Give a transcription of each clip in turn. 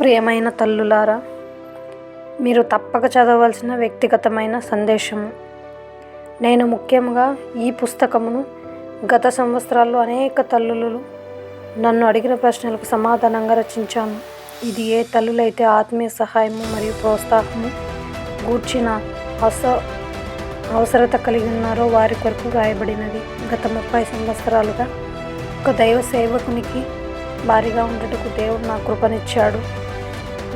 ప్రియమైన తల్లులారా మీరు తప్పక చదవలసిన వ్యక్తిగతమైన సందేశము. నేను ముఖ్యంగా ఈ పుస్తకమును గత సంవత్సరాల్లో అనేక తల్లులు నన్ను అడిగిన ప్రశ్నలకు సమాధానంగా రచించాను. ఇది ఏ తల్లులైతే ఆత్మీయ సహాయము మరియు ప్రోత్సాహము గూర్చిన అస అవసరత కలిగి ఉన్నారో వారి కొరకు రాయబడినది. గత ముప్పై సంవత్సరాలుగా ఒక దైవ సేవకునికి భారీగా ఉండటకు దేవుడు నా కృపనిచ్చాడు.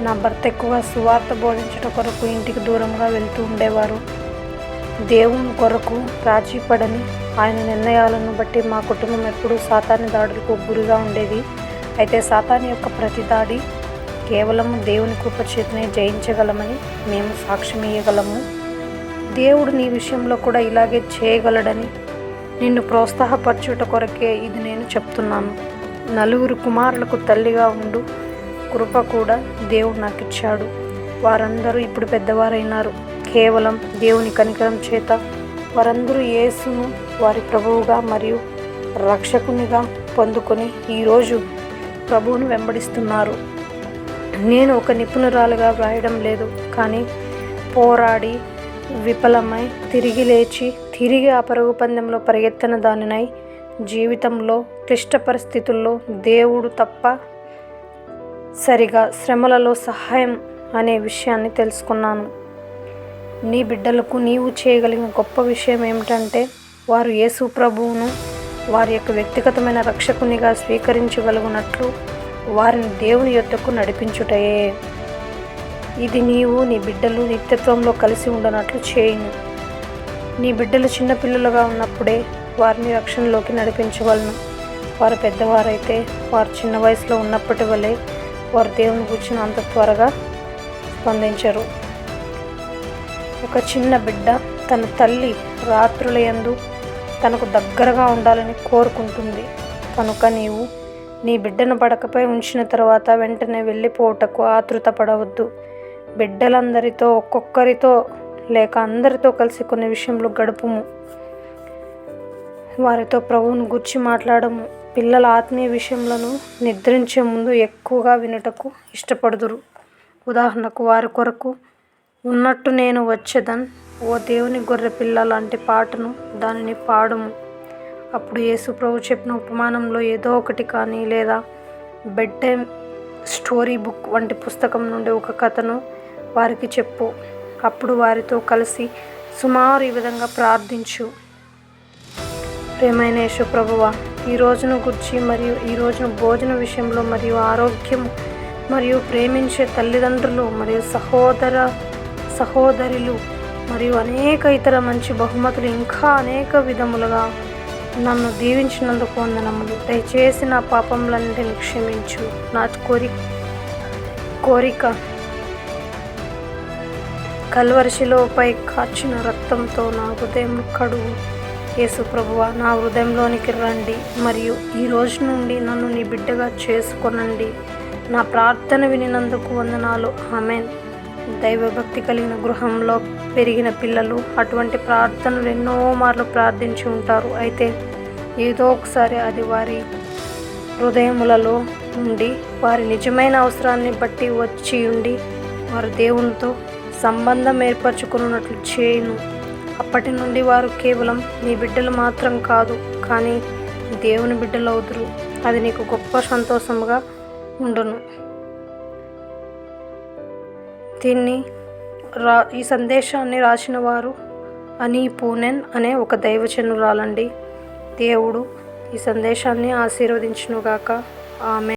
నా భర్త ఎక్కువ సువార్త బోధించట కొరకు ఇంటికి దూరంగా వెళ్తూ ఉండేవారు. దేవుని కొరకు రాజీపడని ఆయన నిర్ణయాలను బట్టి మా కుటుంబం ఎప్పుడూ సాతాని దాడులకు గురిగా ఉండేది. అయితే సాతాని యొక్క ప్రతి దాడి కేవలం దేవుని కృపచేతనే జయించగలమని మేము సాక్ష్యం ఇవ్వగలము దేవుడు నీ విషయంలో కూడా ఇలాగే చేయగలడని నిన్ను ప్రోత్సాహపరచుట కొరకే ఇది నేను చెప్తున్నాను. నలుగురు కుమారులకు తల్లిగా ఉండు. కృప కూడా దేవుడు నాకు ఇచ్చాడు వారందరూ ఇప్పుడు పెద్దవారైనారు. కేవలం దేవుని కనికరం చేత వారందరూ యేసును వారి ప్రభువుగా మరియు రక్షకునిగా పొందుకొని ఈరోజు ప్రభువును వెంబడిస్తున్నారు. నేను ఒక నిపుణురాలుగా వ్రాయడం లేదు కానీ పోరాడి విఫలమై తిరిగి లేచి తిరిగి ఆ పరుగు పందెంలో పరిగెత్తన దానినై జీవితంలో క్లిష్ట పరిస్థితుల్లో దేవుడు తప్ప సరిగా శ్రమలలో సహాయం అనే విషయాన్ని తెలుసుకున్నాను. నీ బిడ్డలకు నీవు చేయగలిగిన గొప్ప విషయం ఏమిటంటే వారు యేసు ప్రభువును వారి యొక్క వ్యక్తిగతమైన రక్షకునిగా స్వీకరించగలుగునట్లు వారిని దేవుని యొద్దకు నడిపించుటయే. ఇది నీవు నీ బిడ్డలు నిత్యత్వంలో కలిసి ఉండనట్లు చేయును నీ బిడ్డలు చిన్నపిల్లలుగా ఉన్నప్పుడే వారిని రక్షణలోకి నడిపించవలను. వారు పెద్దవారైతే వారు చిన్న వయసులో ఉన్నప్పటి వలె వారు దేవుని కూర్చుని అంత త్వరగా స్పందించరు. ఒక చిన్న బిడ్డ తన తల్లి రాత్రులయందు తనకు దగ్గరగా ఉండాలని కోరుకుంటుంది. కనుక నీవు నీ బిడ్డను పడకపై ఉంచిన తర్వాత వెంటనే వెళ్ళిపోవటకు ఆతృత పడవద్దు బిడ్డలందరితో ఒక్కొక్కరితో లేక అందరితో కలిసి కొన్ని విషయంలో గడుపుము. వారితో ప్రభువును గుర్చి మాట్లాడము. పిల్లల ఆత్మీయ విషయములను నిద్రించే ముందు ఎక్కువగా వినుటకు ఇష్టపడుదురు. ఉదాహరణకు వారి కొరకు ఉన్నట్టు నేను వచ్చేదన్ ఓ దేవుని గొర్రె పిల్ల లాంటి పాటను దానిని పాడుము. అప్పుడు యేసు ప్రభు చెప్పిన ఉపమానంలో ఏదో ఒకటి కానీ లేదా బెడ్ టైం స్టోరీ బుక్ వంటి పుస్తకం నుండి ఒక కథను వారికి చెప్పు. అప్పుడు వారితో కలిసి సుమారు ఈ విధంగా ప్రార్థించు. ప్రేమైన యేసు ఈ రోజును గుర్చి మరియు ఈ రోజున భోజన విషయంలో మరియు ఆరోగ్యం మరియు ప్రేమించే తల్లిదండ్రులు మరియు సహోదర సహోదరులు మరియు అనేక ఇతర మంచి బహుమతులు ఇంకా అనేక విధములుగా నన్ను దీవించినందుకు వందనములు. దయచేసి నా పాపములన్నింటిని క్షమించు. నా కోరి కోరిక కల్వరిశిలోపై కాచిన రక్తంతో నా హృదయం కడుగు. యేసు ప్రభువ నా హృదయంలోనికి రండి మరియు ఈ రోజు నుండి నన్ను నీ బిడ్డగా చేసుకొనండి. నా ప్రార్థన వినినందుకు వందనాలు. ఆమెన్. దైవభక్తి కలిగిన గృహంలో పెరిగిన పిల్లలు అటువంటి ప్రార్థనలు ఎన్నో మార్లు ప్రార్థించి ఉంటారు. అయితే ఏదో ఒకసారి అది వారి హృదయములలో ఉండి వారి నిజమైన అవసరాన్ని బట్టి వచ్చి ఉండి వారు దేవునితో సంబంధం ఏర్పరచుకున్నట్లు చేయను. అప్పటి నుండి వారు కేవలం నీ బిడ్డలు మాత్రం కాదు కానీ దేవుని బిడ్డలు అవుతురు అది నీకు గొప్ప సంతోషముగా ఉండును. దీన్ని రా ఈ సందేశాన్ని రాసిన వారు అని పూనెన్ అనే ఒక దైవచనురాలండి దేవుడు ఈ సందేశాన్ని ఆశీర్వదించునుగాక. ఆమె